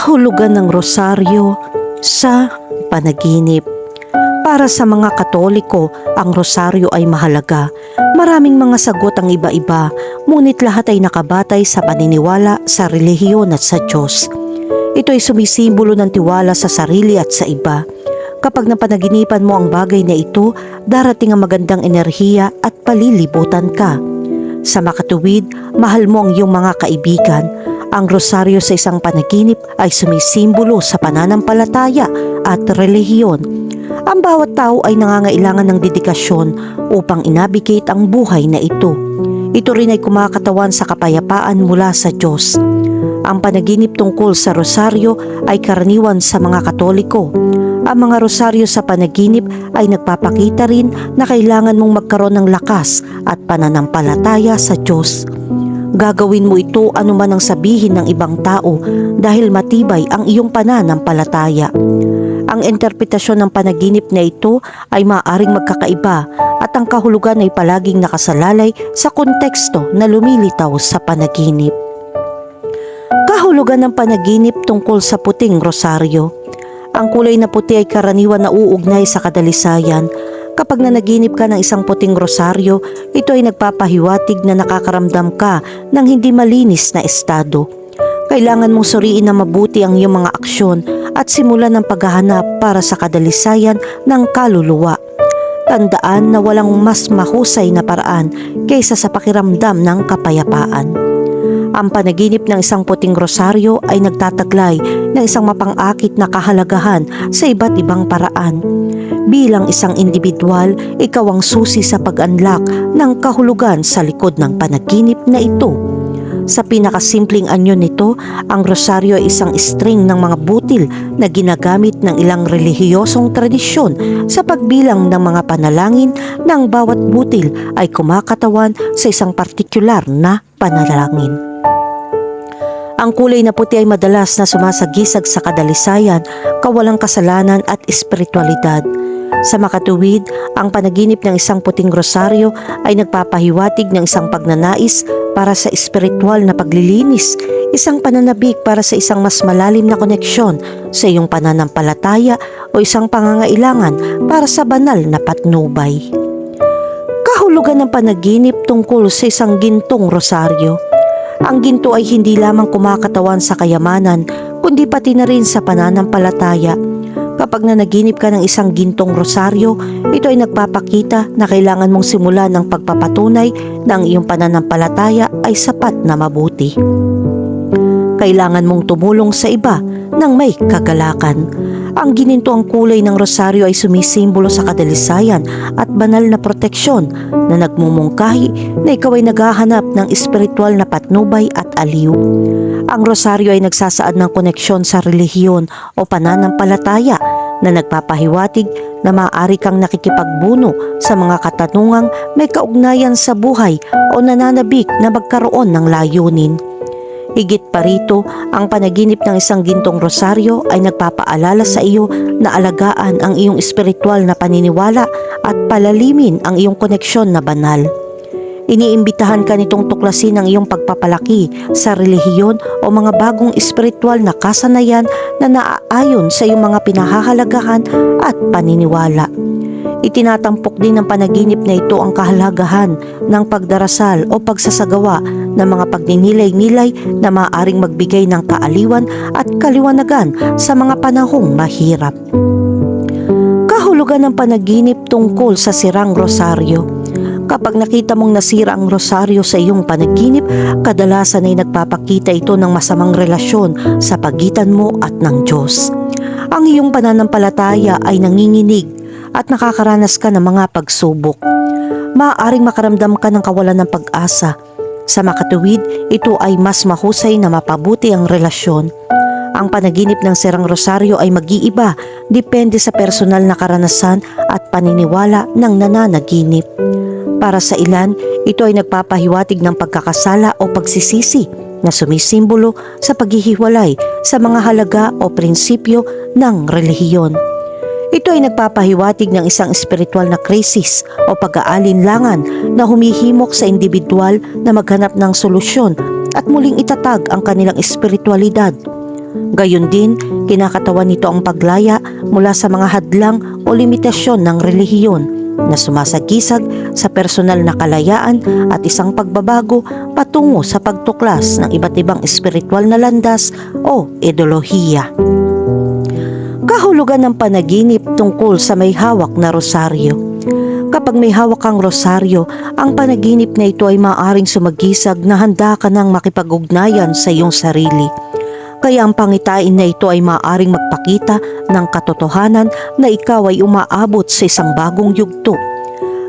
kahulugan ng rosaryo sa panaginip. Para sa mga Katoliko, ang rosaryo ay mahalaga. Maraming mga sagot ang iba-iba, ngunit lahat ay nakabatay sa paniniwala sa relihiyon at sa Diyos. Ito ay sumisimbolo ng tiwala sa sarili at sa iba. Kapag napanaginipan mo ang bagay na ito, darating ang magandang enerhiya at palilibutan ka. Sa makatuwid, mahal mo ang iyong mga kaibigan. Ang rosaryo sa isang panaginip ay sumisimbolo sa pananampalataya at relihiyon. Ang bawat tao ay nangangailangan ng dedikasyon upang inabigate ang buhay na ito. Ito rin ay kumakatawan sa kapayapaan mula sa Diyos. Ang panaginip tungkol sa rosaryo ay karaniwan sa mga Katoliko. Ang mga rosaryo sa panaginip ay nagpapakita rin na kailangan mong magkaroon ng lakas at pananampalataya sa Diyos. Gagawin mo ito anuman ang sabihin ng ibang tao dahil matibay ang iyong pananampalataya. Ang interpretasyon ng panaginip na ito ay maaaring magkakaiba at ang kahulugan ay palaging nakasalalay sa konteksto na lumilitaw sa panaginip. Kahulugan ng panaginip tungkol sa puting rosaryo. Ang kulay na puti ay karaniwan na uugnay sa kadalisayan. Kapag nanaginip ka ng isang puting rosaryo, ito ay nagpapahiwatig na nakakaramdam ka ng hindi malinis na estado. Kailangan mong suriin na mabuti ang iyong mga aksyon at simulan ng paghahanap para sa kadalisayan ng kaluluwa. Tandaan na walang mas mahusay na paraan kaysa sa pakiramdam ng kapayapaan. Ang panaginip ng isang puting rosaryo ay nagtataglay ng isang mapangakit na kahalagahan sa iba't ibang paraan. Bilang isang individual, ikaw ang susi sa pag-unlock ng kahulugan sa likod ng panaginip na ito. Sa pinakasimpleng anyo nito, ang rosaryo ay isang string ng mga butil na ginagamit ng ilang relihiyosong tradisyon sa pagbilang ng mga panalangin ng bawat butil ay kumakatawan sa isang partikular na panalangin. Ang kulay na puti ay madalas na sumasagisag sa kadalisayan, kawalang kasalanan at espiritualidad. Sa makatuwid, ang panaginip ng isang puting rosaryo ay nagpapahiwatig ng isang pagnanais para sa espiritual na paglilinis, isang pananabik para sa isang mas malalim na koneksyon sa iyong pananampalataya o isang pangangailangan para sa banal na patnubay. Kahulugan ng panaginip tungkol sa isang gintong rosaryo. Ang ginto ay hindi lamang kumakatawan sa kayamanan, kundi pati na rin sa pananampalataya. Kapag nanaginip ka ng isang gintong rosaryo, ito ay nagpapakita na kailangan mong simulan ng pagpapatunay na ang iyong pananampalataya ay sapat na mabuti. Kailangan mong tumulong sa iba ng may kagalakan. Ang gininto ang kulay ng rosaryo ay sumisimbolo sa kadalisayan at banal na proteksyon na nagmumungkahi na ikaw ay naghahanap ng espiritual na patnubay at aliw. Ang rosaryo ay nagsasaad ng koneksyon sa relihiyon o pananampalataya na nagpapahiwatig na maaari kang nakikipagbuno sa mga katanungang may kaugnayan sa buhay o nananabik na magkaroon ng layunin. Higit pa rito, ang panaginip ng isang gintong rosaryo ay nagpapaalala sa iyo na alagaan ang iyong espiritual na paniniwala at palalimin ang iyong koneksyon na banal. Iniimbitahan ka nitong tuklasin ang iyong pagpapalaki sa relihiyon o mga bagong espiritual na kasanayan na naaayon sa iyong mga pinahahalagahan at paniniwala. Itinatampok din ng panaginip na ito ang kahalagahan ng pagdarasal o pagsasagawa ng mga pagninilay-nilay na maaaring magbigay ng kaaliwan at kaliwanagan sa mga panahong mahirap. Kahulugan ng panaginip tungkol sa sirang rosaryo. Kapag nakita mong nasira ang rosaryo sa iyong panaginip, kadalasan ay nagpapakita ito ng masamang relasyon sa pagitan mo at ng Diyos. Ang iyong pananampalataya ay nanginginig at nakakaranas ka ng mga pagsubok. Maaaring makaramdam ka ng kawalan ng pag-asa. Sa makatuwid, ito ay mas mahusay na mapabuti ang relasyon. Ang panaginip ng Serang Rosaryo ay mag-iiba depende sa personal na karanasan at paniniwala ng nananaginip. Para sa ilan, ito ay nagpapahiwatig ng pagkakasala o pagsisisi na sumisimbolo sa paghihiwalay sa mga halaga o prinsipyo ng relihiyon. Ito ay nagpapahiwatig ng isang espiritual na krisis o pag-aalinlangan na humihimok sa individual na maghanap ng solusyon at muling itatag ang kanilang espiritualidad. Gayon din, kinakatawan nito ang paglaya mula sa mga hadlang o limitasyon ng relihiyon na sumasagisag sa personal na kalayaan at isang pagbabago patungo sa pagtuklas ng iba't ibang espiritual na landas o ideolohiya. Kahulugan ng panaginip tungkol sa may hawak na rosaryo. Kapag may hawak kang rosaryo, ang panaginip na ito ay maaaring sumagisag na handa ka ng makipag-ugnayan sa iyong sarili. Kaya ang pangitain na ito ay maaaring magpakita ng katotohanan na ikaw ay umaabot sa isang bagong yugto.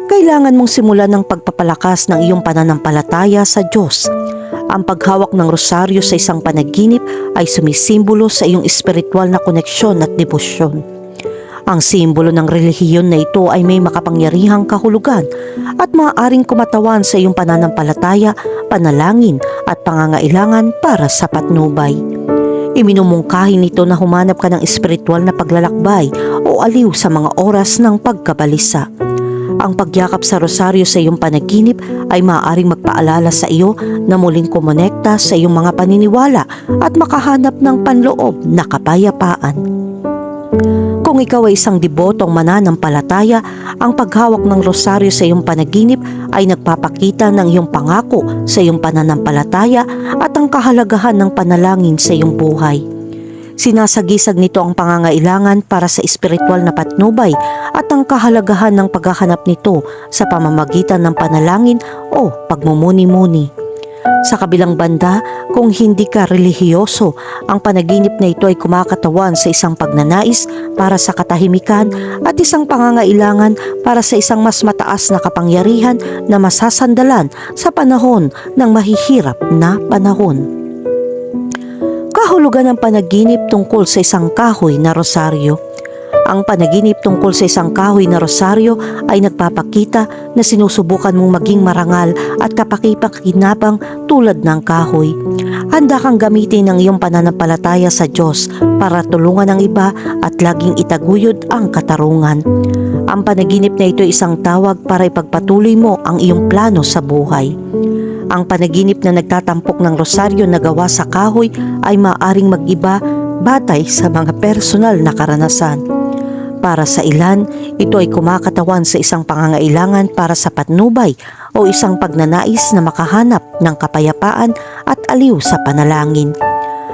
Kailangan mong simulan ng pagpapalakas ng iyong pananampalataya sa Diyos. Ang paghawak ng rosaryo sa isang panaginip ay sumisimbolo sa iyong espiritual na koneksyon at debosyon. Ang simbolo ng relihiyon na ito ay may makapangyarihang kahulugan at maaaring kumatawan sa iyong pananampalataya, panalangin at pangangailangan para sa patnubay. Iminumungkahi nito na humanap ka ng espiritual na paglalakbay o aliw sa mga oras ng pagkabalisa. Ang pagyakap sa rosaryo sa iyong panaginip ay maaaring magpaalala sa iyo na muling kumonekta sa iyong mga paniniwala at makahanap ng panloob na kapayapaan. Kung ikaw ay isang debotong mananampalataya, ang paghawak ng rosaryo sa iyong panaginip ay nagpapakita ng iyong pangako sa iyong pananampalataya at ang kahalagahan ng panalangin sa iyong buhay. Sinasagisag nito ang pangangailangan para sa espiritual na patnubay at ang kahalagahan ng paghahanap nito sa pamamagitan ng panalangin o pagmumuni-muni. Sa kabilang banda, kung hindi ka relihiyoso, ang panaginip na ito ay kumakatawan sa isang pagnanais para sa katahimikan at isang pangangailangan para sa isang mas mataas na kapangyarihan na masasandalan sa panahon ng mahihirap na panahon. Kahulugan ng panaginip tungkol sa isang kahoy na rosaryo. Ang panaginip tungkol sa isang kahoy na rosaryo ay nagpapakita na sinusubukan mong maging marangal at kapakipakinabang tulad ng kahoy. Handa kang gamitin ang iyong pananampalataya sa Diyos para tulungan ang iba at laging itaguyod ang katarungan. Ang panaginip na ito ay isang tawag para ipagpatuloy mo ang iyong plano sa buhay. Ang panaginip na nagtatampok ng rosaryo na gawa sa kahoy ay maaring mag-iba batay sa mga personal na karanasan. Para sa ilan, ito ay kumakatawan sa isang pangangailangan para sa patnubay o isang pagnanais na makahanap ng kapayapaan at aliw sa panalangin.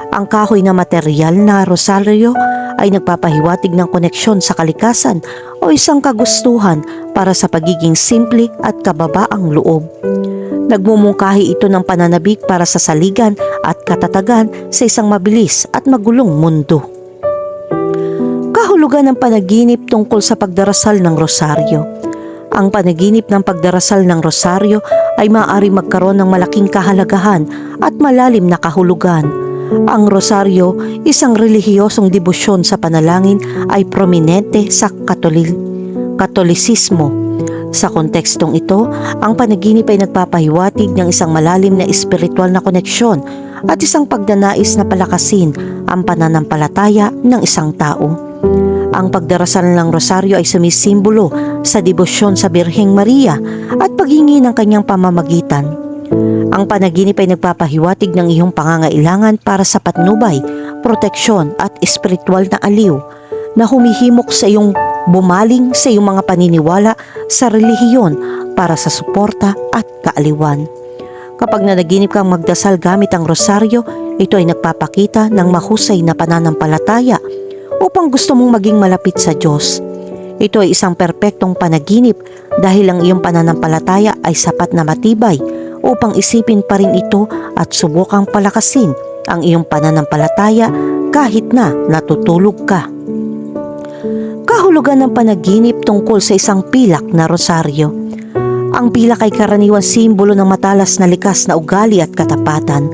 Ang kahoy na material na rosaryo ay nagpapahiwatig ng koneksyon sa kalikasan o isang kagustuhan para sa pagiging simple at kababaang loob. Nagmumungkahi ito ng pananabik para sa saligan at katatagan sa isang mabilis at magulong mundo. Kahulugan ng panaginip tungkol sa pagdarasal ng rosaryo. Ang panaginip ng pagdarasal ng rosaryo ay maaari magkaroon ng malaking kahalagahan at malalim na kahulugan. Ang rosaryo, isang relihiyosong debosyon sa panalangin ay prominente sa katoli katolisismo. Sa kontekstong ito, ang panaginip ay nagpapahiwatig ng isang malalim na espiritual na koneksyon at isang pagdanais na palakasin ang pananampalataya ng isang tao. Ang pagdarasal ng rosaryo ay sumisimbolo sa debosyon sa Birheng Maria at paghingi ng kanyang pamamagitan. Ang panaginip ay nagpapahiwatig ng iyong pangangailangan para sa patnubay, proteksyon at espiritual na aliw na humihimok sa iyong bumaling sa iyong mga paniniwala sa relihiyon para sa suporta at kaaliwan. Kapag nanaginip kang magdasal gamit ang rosaryo, ito ay nagpapakita ng mahusay na pananampalataya upang gusto mong maging malapit sa Diyos. Ito ay isang perpektong panaginip dahil ang iyong pananampalataya ay sapat na matibay upang isipin pa rin ito at subukang palakasin ang iyong pananampalataya kahit na natutulog ka. Kahulugan ng panaginip tungkol sa isang pilak na rosaryo. Ang pilak ay karaniwang simbolo ng matalas na likas na ugali at katapatan.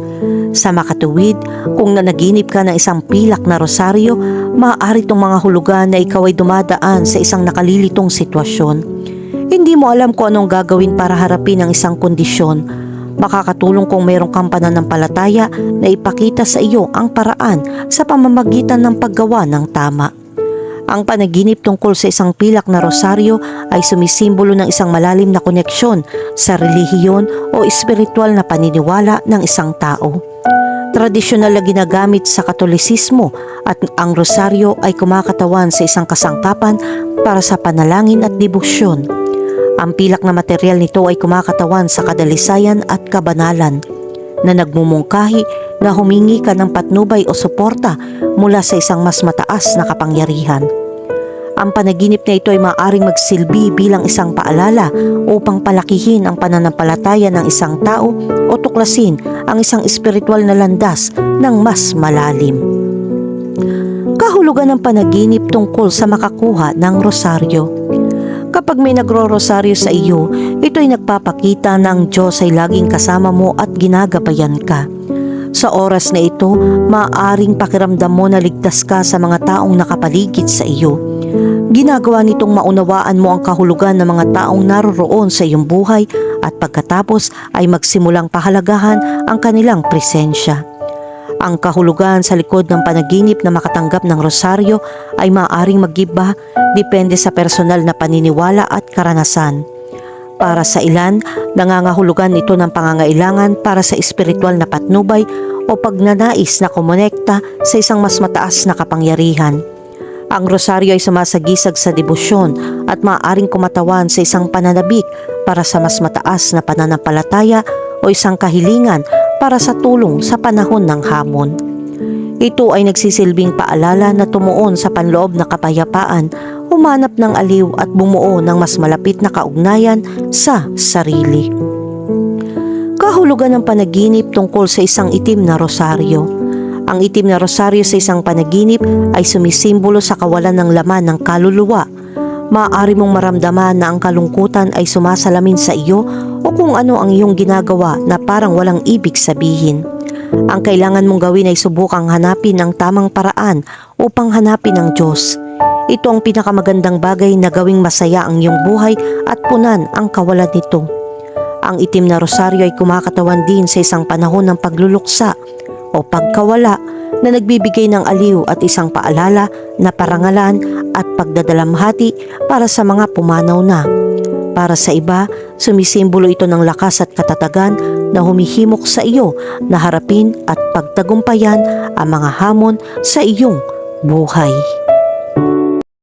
Sa makatuwid, kung nanaginip ka ng isang pilak na rosaryo, maaari itong mga hulugan na ikaw ay dumadaan sa isang nakalilitong sitwasyon. Hindi mo alam kung anong gagawin para harapin ang isang kondisyon. Makakatulong kung mayroong kang pananampalataya na ipakita sa iyo ang paraan sa pamamagitan ng paggawa ng tama. Ang panaginip tungkol sa isang pilak na rosaryo ay sumisimbolo ng isang malalim na koneksyon sa relihiyon o espiritual na paniniwala ng isang tao. Tradisyonal na ginagamit sa Katolisismo at ang rosaryo ay kumakatawan sa isang kasangkapan para sa panalangin at debosyon. Ang pilak na material nito ay kumakatawan sa kadalisayan at kabanalan na nagmumungkahi na humingi ka ng patnubay o suporta mula sa isang mas mataas na kapangyarihan. Ang panaginip na ito ay maaaring magsilbi bilang isang paalala upang palakihin ang pananampalataya ng isang tao o tuklasin ang isang espiritual na landas ng mas malalim. Kahulugan ng panaginip tungkol sa makakuha ng rosaryo. Kapag may nagro-rosaryo sa iyo, ito ay nagpapakita na ang Diyos ay laging kasama mo at ginagabayan ka. Sa oras na ito, maaaring pakiramdam mo na ligtas ka sa mga taong nakapaligid sa iyo. Ginagawa nitong maunawaan mo ang kahulugan ng mga taong naroroon sa iyong buhay at pagkatapos ay magsimulang pahalagahan ang kanilang presensya. Ang kahulugan sa likod ng panaginip na makatanggap ng rosaryo ay maaaring magiba depende sa personal na paniniwala at karanasan. Para sa ilan, nangangahulugan ito ng pangangailangan para sa espiritual na patnubay o pagnanais na kumonekta sa isang mas mataas na kapangyarihan. Ang rosaryo ay sumasagisag sa debosyon at maaaring kumatawan sa isang pananabik para sa mas mataas na pananampalataya o isang kahilingan para sa tulong sa panahon ng hamon. Ito ay nagsisilbing paalala na tumuon sa panloob na kapayapaan, humanap ng aliw at bumuo ng mas malapit na kaugnayan sa sarili. Kahulugan ng panaginip tungkol sa isang itim na rosaryo. Ang itim na rosaryo sa isang panaginip ay sumisimbolo sa kawalan ng laman ng kaluluwa. Maaari mong maramdaman na ang kalungkutan ay sumasalamin sa iyo kung ano ang iyong ginagawa na parang walang ibig sabihin. Ang kailangan mong gawin ay subukang hanapin ang tamang paraan upang hanapin ang Diyos. Ito ang pinakamagandang bagay na gawing masaya ang iyong buhay at punan ang kawalan nito. Ang itim na rosaryo ay kumakatawan din sa isang panahon ng pagluluksa o pagkawala na nagbibigay ng aliw at isang paalala na parangalan at pagdadalamhati para sa mga pumanaw na. Para sa iba, sumisimbolo ito ng lakas at katatagan na humihimok sa iyo na harapin at pagtagumpayan ang mga hamon sa iyong buhay.